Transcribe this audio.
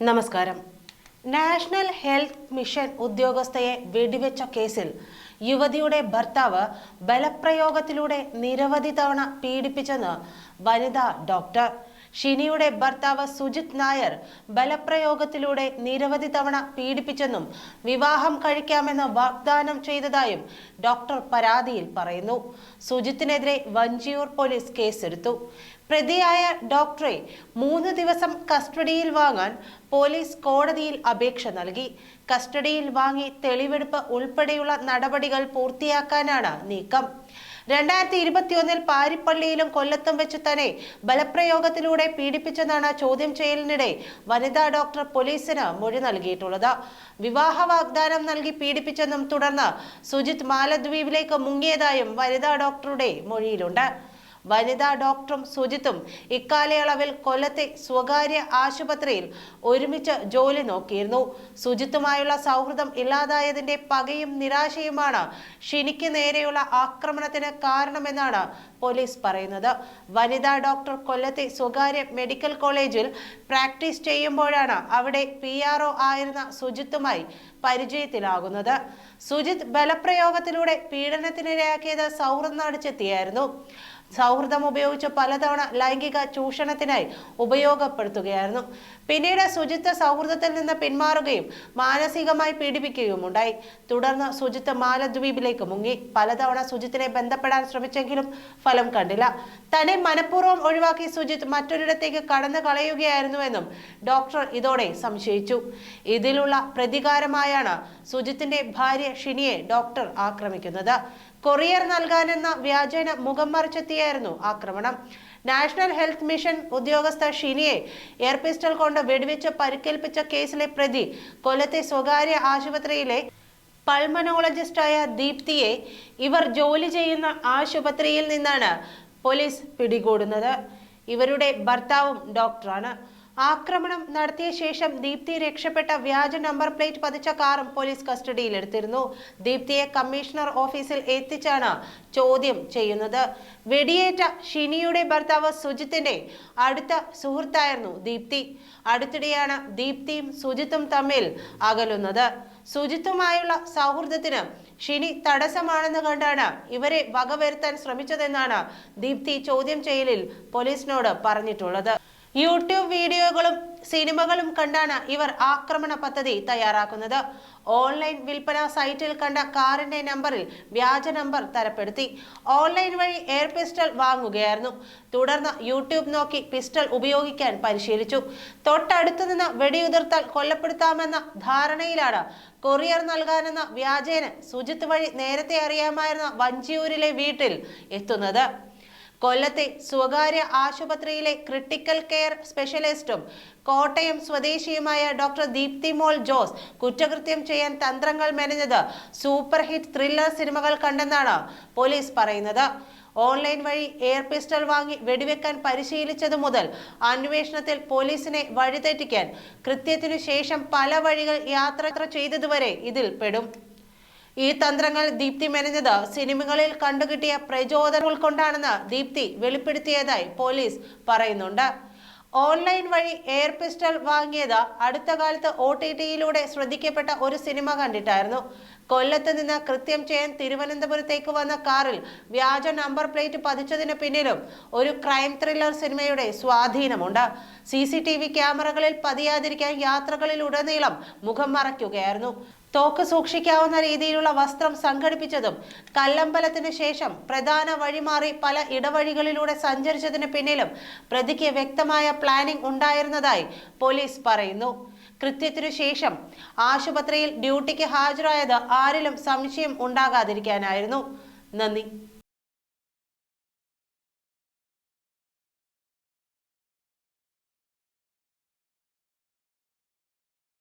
നമസ്കാരം. National health mission ഉദ്യോഗസ്ഥയെ വെടിവെച്ച കേസിൽ യുവതിയുടെ ഭർത്താവ് ബലപ്രയോഗത്തിലൂടെ നിരവധി തവണ പീഡിപ്പിച്ചെന്ന് വനിതാ ഡോക്ടർ ഷിനിയുടെ ഭർത്താവ് സുജിത് നായർ ബലപ്രയോഗത്തിലൂടെ നിരവധി തവണ പീഡിപ്പിച്ചെന്നും വിവാഹം കഴിക്കാമെന്ന് വാഗ്ദാനം ചെയ്തതായും ഡോക്ടർ പരാതിയിൽ പറയുന്നു. സുജിത്തിനെതിരെ വഞ്ചിയൂർ പോലീസ് കേസെടുത്തു. പ്രതിയായ ഡോക്ടറെ മൂന്ന് ദിവസം കസ്റ്റഡിയിൽ വാങ്ങാൻ പോലീസ് കോടതിയിൽ അപേക്ഷ നൽകി. കസ്റ്റഡിയിൽ വാങ്ങി തെളിവെടുപ്പ് ഉൾപ്പെടെയുള്ള നടപടികൾ പൂർത്തിയാക്കാനാണ് നീക്കം. രണ്ടായിരത്തി ഇരുപത്തിയൊന്നിൽ പാരിപ്പള്ളിയിലും കൊല്ലത്തും വെച്ച് തന്നെ ബലപ്രയോഗത്തിലൂടെ പീഡിപ്പിച്ചെന്നാണ് ചോദ്യം ചെയ്യലിനിടെ വനിതാ ഡോക്ടർ പോലീസിന് മൊഴി നൽകിയിട്ടുള്ളത്. വിവാഹ വാഗ്ദാനം നൽകി പീഡിപ്പിച്ചെന്നും തുടർന്ന് സുജിത് മാലദ്വീപിലേക്ക് മുങ്ങിയതായും വനിതാ ഡോക്ടറുടെ മൊഴിയിലുണ്ട്. വനിതാ ഡോക്ടറും സുജിത്തും ഇക്കാലയളവിൽ കൊല്ലത്തെ സ്വകാര്യ ആശുപത്രിയിൽ ഒരുമിച്ച് ജോലി നോക്കിയിരുന്നു. സുജിത്തുമായുള്ള സൗഹൃദം ഇല്ലാതായതിന്റെ പകയും നിരാശയുമാണ് ഷിനിക്ക് നേരെയുള്ള ആക്രമണത്തിന് കാരണമെന്നാണ് പോലീസ് പറയുന്നത്. വനിതാ ഡോക്ടർ കൊല്ലത്തെ സ്വകാര്യ മെഡിക്കൽ കോളേജിൽ പ്രാക്ടീസ് ചെയ്യുമ്പോഴാണ് അവിടെ പി ആർ ആയിരുന്ന സുജിത്തുമായി പരിചയത്തിലാകുന്നത്. സുജിത് ബലപ്രയോഗത്തിലൂടെ പീഡനത്തിനിരയാക്കിയത് സൗഹൃദം നടിച്ചെത്തിയായിരുന്നു. സൗഹൃദം ഉപയോഗിച്ച് പലതവണ ലൈംഗിക ചൂഷണത്തിനായി ഉപയോഗപ്പെടുത്തുകയായിരുന്നു. പിന്നീട് സുജിത്ത് സൗഹൃദത്തിൽ നിന്ന് പിന്മാറുകയും മാനസികമായി പീഡിപ്പിക്കുകയും ഉണ്ടായി തുടർന്ന് സുജിത്ത് മാലദ്വീപിലേക്ക് മുങ്ങി. പലതവണ സുജിത്തിനെ ബന്ധപ്പെടാൻ ശ്രമിച്ചെങ്കിലും ഫലം കണ്ടില്ല. തന്നെ മനഃപൂർവം ഒഴിവാക്കി സുജിത്ത് മറ്റൊരിടത്തേക്ക് കടന്നു കളയുകയായിരുന്നുവെന്നും ഡോക്ടർ ഇതോടെ സംശയിച്ചു. ഇതിലുള്ള പ്രതികാരമായാണ് സുജിത്തിന്റെ ഭാര്യ ഷിനിയെ ഡോക്ടർ ആക്രമിക്കുന്നത്. കൊറിയർ നൽകാനെന്ന വ്യാജേന മുഖം മറിച്ചെത്തിയായിരുന്നു ആക്രമണം. നാഷണൽ ഹെൽത്ത് മിഷൻ ഉദ്യോഗസ്ഥ ഷിനിയെ എയർ പിസ്റ്റൾ കൊണ്ട് വെടിവെച്ച് പരിക്കേൽപ്പിച്ച കേസിലെ പ്രതി കൊല്ലത്തെ സ്വകാര്യ ആശുപത്രിയിലെ പൾമനോളജിസ്റ്റായ ദീപ്തിയെ ഇവർ ജോലി ചെയ്യുന്ന ആശുപത്രിയിൽ നിന്നാണ് പോലീസ് പിടികൂടുന്നത്. ഇവരുടെ ഭർത്താവും ഡോക്ടറാണ്. ആക്രമണം നടത്തിയ ശേഷം ദീപ്തി രക്ഷപ്പെട്ട വ്യാജ നമ്പർ പ്ലേറ്റ് പതിച്ച കാറും പോലീസ് കസ്റ്റഡിയിലെടുത്തിരുന്നു ദീപ്തിയെ കമ്മീഷണർ ഓഫീസിൽ എത്തിച്ചാണ് ചോദ്യം ചെയ്യുന്നത്. വെടിയേറ്റ ഷിനിയുടെ ഭർത്താവ് സുജിത്തിന്റെ അടുത്ത സുഹൃത്തായിരുന്നു ദീപ്തി. അടുത്തിടെയാണ് ദീപ്തിയും സുജിത്തും തമ്മിൽ അകലുന്നത്. സുജിത്തുമായുള്ള സൗഹൃദത്തിന് ഷിനി തടസ്സമാണെന്ന് കണ്ടാണ് ഇവരെ വകവരുത്താൻ ശ്രമിച്ചതെന്നാണ് ദീപ്തി ചോദ്യം ചെയ്യലിൽ പോലീസിനോട് പറഞ്ഞിട്ടുള്ളത്. യൂട്യൂബ് വീഡിയോകളും സിനിമകളും കണ്ടാണ് ഇവർ ആക്രമണ പദ്ധതി തയ്യാറാക്കുന്നത്. ഓൺലൈൻ വിൽപ്പന സൈറ്റിൽ കണ്ട കാറിന്റെ നമ്പറിൽ വ്യാജ നമ്പർ തരപ്പെടുത്തി. ഓൺലൈൻ വഴി എയർ പിസ്റ്റൾ വാങ്ങുകയായിരുന്നു. തുടർന്ന് യൂട്യൂബ് നോക്കി പിസ്റ്റൾ ഉപയോഗിക്കാൻ പരിശീലിച്ചു. തൊട്ടടുത്തു നിന്ന് വെടിയുതിർത്താൽ കൊല്ലപ്പെടുത്താമെന്ന ധാരണയിലാണ് കൊറിയർ നൽകാനെന്ന വ്യാജേന സുജിത്ത് വഴി നേരത്തെ അറിയാമായിരുന്ന വഞ്ചിയൂരിലെ വീട്ടിൽ എത്തുന്നത്. കൊല്ലത്തെ സ്വകാര്യ ആശുപത്രിയിലെ ക്രിട്ടിക്കൽ കെയർ സ്പെഷ്യലിസ്റ്റും കോട്ടയം സ്വദേശിയുമായ ഡോക്ടർ ദീപ്തി മോൾ ജോസ് കുറ്റകൃത്യം ചെയ്യാൻ തന്ത്രങ്ങൾ മെനഞ്ഞത് സൂപ്പർ ഹിറ്റ് ത്രില്ലർ സിനിമകൾ കണ്ടെന്നാണ് പോലീസ് പറയുന്നത്. ഓൺലൈൻ വഴി എയർ പിസ്റ്റൾ വാങ്ങി വെടിവെക്കാൻ പരിശീലിച്ചതു മുതൽ അന്വേഷണത്തിൽ പോലീസിനെ വഴിതെറ്റിക്കാൻ കൃത്യത്തിനു ശേഷം പല വഴികൾ യാത്ര ചെയ്തതുവരെ ഇതിൽ പെടും ഈ തന്ത്രങ്ങൾ ദീപ്തി മെനഞ്ഞത് സിനിമകളിൽ കണ്ടുകിട്ടിയ പ്രചോദനം ഉൾക്കൊണ്ടാണെന്ന് ദീപ്തി വെളിപ്പെടുത്തിയതായി പോലീസ് പറയുന്നുണ്ട്. ഓൺലൈൻ വഴി എയർ പിസ്റ്റൾ വാങ്ങിയത് അടുത്ത കാലത്ത് ഒ ടി ടിയിലൂടെ ശ്രദ്ധിക്കപ്പെട്ട ഒരു സിനിമ കണ്ടിട്ടായിരുന്നു. കൊല്ലത്ത് നിന്ന് കൃത്യം ചെയ്യാൻ തിരുവനന്തപുരത്തേക്ക് വന്ന കാറിൽ വ്യാജ നമ്പർ പ്ലേറ്റ് പതിച്ചതിന് പിന്നിലും ഒരു ക്രൈം ത്രില്ലർ സിനിമയുടെ സ്വാധീനമുണ്ട്. സി സി ടി വി ക്യാമറകളിൽ പതിയാതിരിക്കാൻ യാത്രകളിലുടനീളം മുഖം മറയ്ക്കുകയായിരുന്നു. തോക്ക് സൂക്ഷിക്കാവുന്ന രീതിയിലുള്ള വസ്ത്രം സംഘടിപ്പിച്ചതും കല്ലമ്പലത്തിന് ശേഷം പ്രധാന വഴിമാറി പല ഇടവഴികളിലൂടെ സഞ്ചരിച്ചതിന് പിന്നിലും പ്രതിക്ക് വ്യക്തമായ പ്ലാനിംഗ് ഉണ്ടായിരുന്നതായി പോലീസ് പറയുന്നു. കൃത്യത്തിനു ശേഷം ആശുപത്രിയിൽ ഡ്യൂട്ടിക്ക് ഹാജരായത് ആരിലും സംശയം ഉണ്ടാകാതിരിക്കാനായിരുന്നു. നന്ദി.